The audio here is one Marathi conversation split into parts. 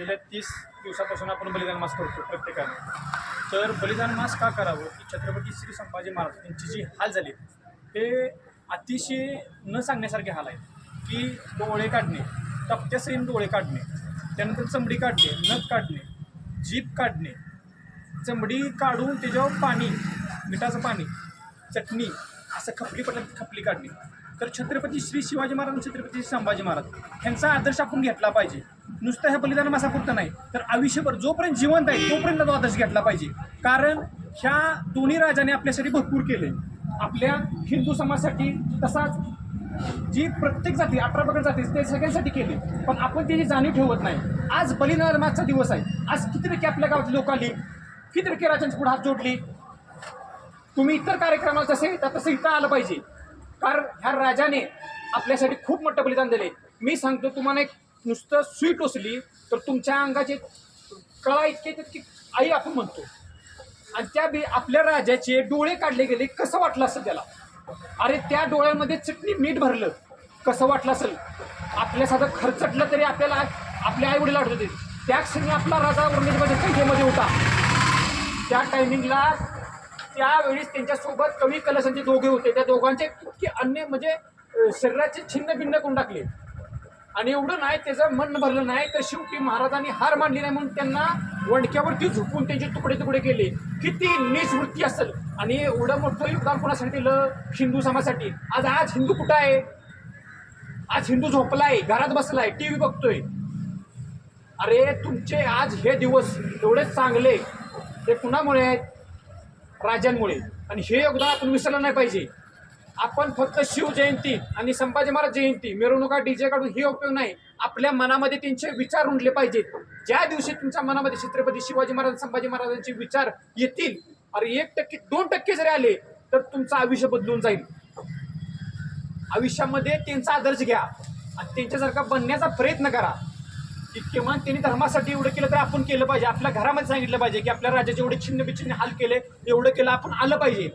गेल्या तीस दिवसापासून आपण बलिदान मास करतो प्रत्येकाने. तर बलिदान मास का करावं? की छत्रपती श्री संभाजी महाराज यांची जी हाल झाली हे अतिशय न सांगण्यासारखे हाल आहेत. की डोळे काढणे टप्प्यासहीन डोळे काढणे त्यानंतर चमडी काढणे नख काढणे जीभ काढणे चमडी काढून त्याच्यावर पाणी मिठाचं पाणी चटणी असं खपली पटत खपली काढणे. तर छत्रपती श्री शिवाजी महाराज छत्रपती संभाजी महाराज ह्यांचा आदर्श आपण घेतला पाहिजे. नुसतं ह्या बलिदान मासापुरतं नाही. तर आयुष्यभर जोपर्यंत जिवंत आहे तोपर्यंत तो आदर्श घेतला पाहिजे. कारण ह्या दोन्ही राजाने आपल्यासाठी भरपूर केले. आपल्या हिंदू समाजासाठी तसाच जी प्रत्येक जाती अठरा प्रकार जाती ते सगळ्यांसाठी केली. पण आपण त्याची जाणीव ठेवत नाही. आज बलिदानाचा दिवस आहे. आज किती टक्के आपल्या गावातली लोक आली? किती टक्के राजांची पुढे हात जोडली? तुम्ही इतर कार्यक्रमात जसे तर तसं इथं आलं पाहिजे. कारण ह्या राजाने आपल्यासाठी खूप मोठं बलिदान दिले. मी सांगतो तुम्हाला एक नुसतं सुई टोचली तर तुमच्या अंगाचे कळा इतके येतात की आई आपण म्हणतो. आणि त्या बी आपल्या राजाचे डोळे काढले गेले कसं वाटलं असेल त्याला? अरे त्या डोळ्यामध्ये चटणी मीठ भरलं. कसं वाटलं असेल? आपल्या साधं खर्चटलं तरी आपल्याला आपल्या आई वडील होते त्या क्षणी आपला राजा उरणीमध्ये संख्येमध्ये होता. त्या टायमिंगला त्यावेळेस त्यांच्यासोबत कवी कलशांचे दोघे होते. त्या दोघांचे इतके अन्य म्हणजे शरीराचे छिन्न भिन्न करून टाकले? आणि एवढं नाही त्याचं मन भरलं नाही तर शेवटी महाराजांनी हार मानली नाही म्हणून त्यांना वडक्यावरती झुकून त्यांचे तुकडे तुकडे केले. किती नीच वृत्ती असेल. आणि एवढं मोठं योगदान कोणासाठी दिलं? हिंदू समाजासाठी. आज आज हिंदू कुठं आहे? आज हिंदू झोपलाय घरात बसलाय टी व्ही बघतोय. अरे तुमचे आज हे दिवस एवढे चांगले. ते कुणामुळे आहेत? राजांमुळे. आणि हे योगदान आपण विसरलं नाही पाहिजे. आपण फक्त शिवजयंती आणि संभाजी महाराज जयंती मिरवणुका डीजे काढून हे उपयोग नाही. आपल्या मनामध्ये त्यांचे विचार रुंडले पाहिजेत. ज्या दिवशी तुमच्या मनामध्ये छत्रपती शिवाजी महाराज संभाजी महाराजांचे विचार येतील अरे एक टक्के दोन टक्के जरी आले तर तुमचं आयुष्य बदलून जाईल. आयुष्यामध्ये त्यांचा आदर्श घ्या आणि त्यांच्यासारखा बनण्याचा प्रयत्न करा. की किमान त्यांनी धर्मासाठी एवढं केलं तर आपण केलं पाहिजे. आपल्या घरामध्ये सांगितलं पाहिजे की आपल्या राज्याचे एवढे छिन्न बिछिन्न हाल केले एवढं केलं आपण आलं पाहिजे.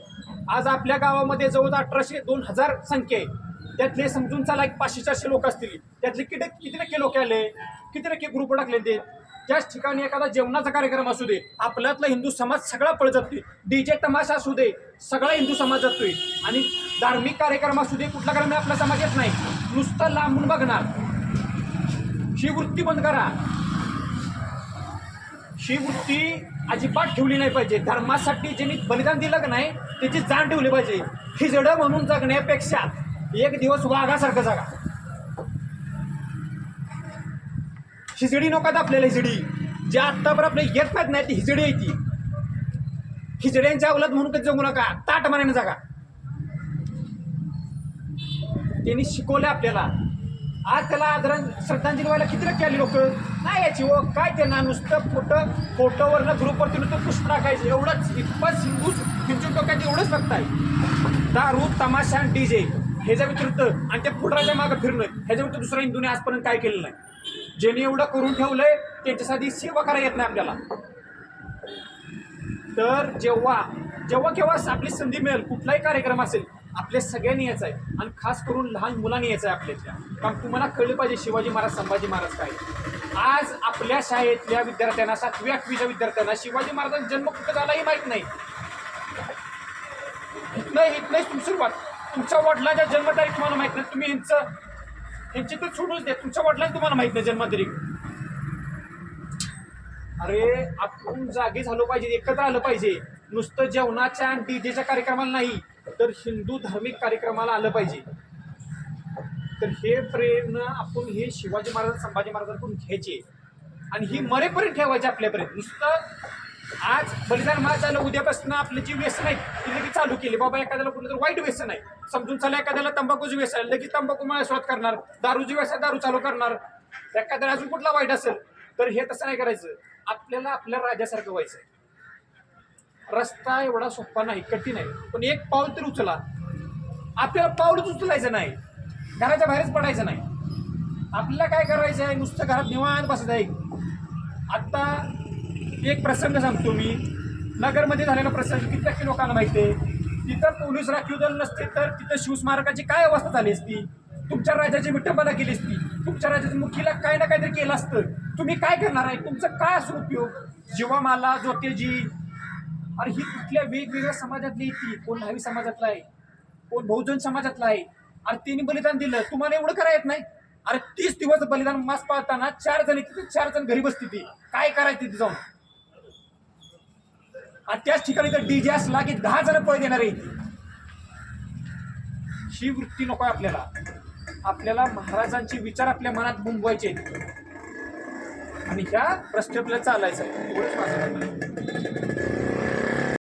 आज आपल्या गावामध्ये जवळ अठराशे दोन हजार संख्या आहे. त्यातले समजून चला एक पाचशे चारशे लोक असतील. त्यातले किती किती टक्के लोक आले? किती टक्के ग्रुप टाकले ते? त्याच ठिकाणी एखादा जेवणाचा कार्यक्रम असू दे. आपल्यातला हिंदू समाज सगळा पळ जातोय डीजे तमाशा असू दे सगळा हिंदू समाज जातोय आणि धार्मिक कार्यक्रम असू दे कुठला कार्यक्रम आपला समाज येत नाही. नुसतं लांबून बघणार. ही वृत्ती बंद करा. ही वृत्ती अजिबात ठेवली नाही पाहिजे. धर्मासाठी ज्यांनी बलिदान दिलं का नाही त्याची जाण ठेवली पाहिजे. हिजडं म्हणून जगण्यापेक्षा एक दिवस वाघासारखं जगा. हिजडी नकोत आपल्याला हिजडी जे आत्तापर्यंत आपल्याला येत नाहीत नाही ती हिजडी आहे ती. हिजड्यांच्या अवलत म्हणून कधी जगू नका. ताट मानाने जागा. त्यांनी शिकवलं आपल्याला. आज त्याला आदरां श्रद्धांजली व्हायला किती टक्के आली लोक? नाही याची हो काय त्यांना? नुसतं फोटो फोटोवरनं ग्रुपवरती नुसतं पुष्प टाकायचं. एवढंच इतकंच हिंदू हिंदू डोक्यात एवढंच फक्त आहे. दारू तमाशा आणि डी जे ह्याच्या व्यतिरिक्त आणि त्या फुटराच्या मागं फिरणं. ह्याच्या व्यतिरिक्त दुसऱ्या हिंदूने आजपर्यंत काय केलं नाही. ज्याने एवढं करून ठेवलंय त्यांच्यासाठी सेवा करायला येत नाही आपल्याला. तर जेव्हा जेव्हा केव्हा आपली संधी मिळेल कुठलाही कार्यक्रम असेल आपल्या सगळ्यांनी यायचं आहे आणि खास करून लहान मुलांनी यायचं आहे आपल्यातल्या. कारण तुम्हाला कळलं पाहिजे शिवाजी महाराज संभाजी महाराज काय आज आपल्या शाळेतल्या विद्यार्थ्यांना सातवी आठवीच्या विद्यार्थ्यांना शिवाजी महाराजांचा जन्म कुठं झालाही माहीत नाही. इथनं इथनं तुमची सुरुवात. तुमच्या वडिलांच्या जन्मतारीख तुम्हाला माहीत नाही. तुम्ही यांचं यांची तर सोडूच द्या. तुमच्या वडिलांनी तुम्हाला माहीत नाही जन्मतारीख. अरे आपण जागे झालो पाहिजे एकत्र आलं पाहिजे. नुसतं जेवणाच्या आणि डीजेच्या कार्यक्रमाला नाही. तर हिंदू धार्मिक कार्यक्रमाला आलं पाहिजे. तर हे प्रेरणा आपण हे शिवाजी महाराज संभाजी महाराजांकडून घ्यायचे आणि ही मरेपर्यंत ठेवायची आपल्यापर्यंत. नुसतं आज बलिदान महाराज झालं उद्यापासून आपलं जी व्यसन आहे ती लगेच चालू केली. बाबा एखाद्याला कुठलं तर वाईट व्यसन आहे. समजून चला एखाद्याला तंबाखूचं व्यसन आहे लगेच तंबाखू मला सुरुवात करणार दारूची व्यसन दारू चालू करणार. एखाद्याला अजून कुठला वाईट असेल तर हे तसं नाही करायचं. आपल्याला आपल्या राजासारखं व्हायचं रस्ता एवढा सोपा नाही कठीण आहे. पण एक पाऊल तरी उचला. आपल्याला पाऊलच उचलायचं नाही. घराच्या बाहेरच पडायचं नाही. आपल्याला काय करायचं आहे? नुसतं घरात निवांत बसायचं आहे. आत्ता एक प्रसंग सांगतो मी. नगरमध्ये झालेला प्रसंग किती लोकांना माहिती आहे? तिथं पोलीस राखीव दल नसते तर तिथं शिवस्मारकाची काय अवस्था झाली असती? तुमच्या राजाची विटंबना केली असती. तुमच्या राजाच्या मुखीला काय ना काहीतरी केलं असतं. तुम्ही काय करणार आहे? तुमचं काय असं उपयोग? जीवामाला ज्योतिजी अरे ही कुठल्या वेगवेगळ्या समाजातली ती? कोण न्हावी समाजातला आहे? कोण बहुजन समाजातला आहे? अरे तिने बलिदान दिलं. तुम्हाला एवढं करा येत नाही? अरे तीस दिवस बलिदान मास पाळताना चार जण तिथे चार जण घरी बसते ती. काय करायचं तिथे जाऊन? आणि त्याच ठिकाणी तर डीजे असला की दहा जण पळ देणार आहे ही वृत्ती नको आहे आपल्याला. आपल्याला महाराजांचे विचार आपल्या मनात बुंबवायचे आणि ह्या प्रश्न आपल्याला चालायचं आहे.